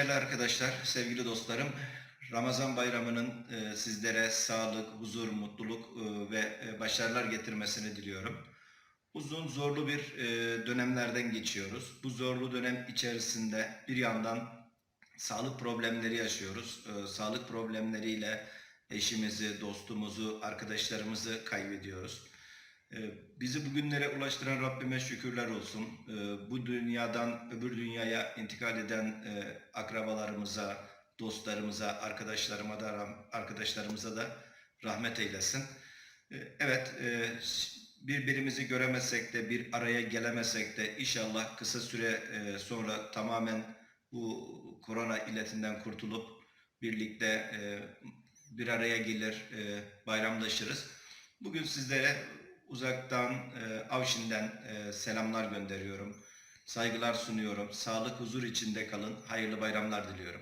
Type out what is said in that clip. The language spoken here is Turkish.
değerli arkadaşlar, sevgili dostlarım. Ramazan bayramının e, sizlere sağlık, huzur, mutluluk e, ve e, başarılar getirmesini diliyorum. Uzun, zorlu bir dönemlerden geçiyoruz. Bu zorlu dönem içerisinde bir yandan sağlık problemleri yaşıyoruz. Sağlık problemleriyle eşimizi, dostumuzu, arkadaşlarımızı kaybediyoruz. E, bizi bugünlere ulaştıran Rabbime şükürler olsun. E, bu dünyadan öbür dünyaya intikal eden e, akrabalarımıza, dostlarımıza, arkadaşlarıma da arkadaşlarımıza da rahmet eylesin. E, evet, e, birbirimizi göremesek de, bir araya gelemesek de inşallah kısa süre e, sonra tamamen bu korona illetinden kurtulup birlikte bir araya gelir, bayramlaşırız. Bugün sizlere uzaktan e, Avşin'den e, selamlar gönderiyorum. Saygılar sunuyorum. Sağlık, huzur içinde kalın. Hayırlı bayramlar diliyorum.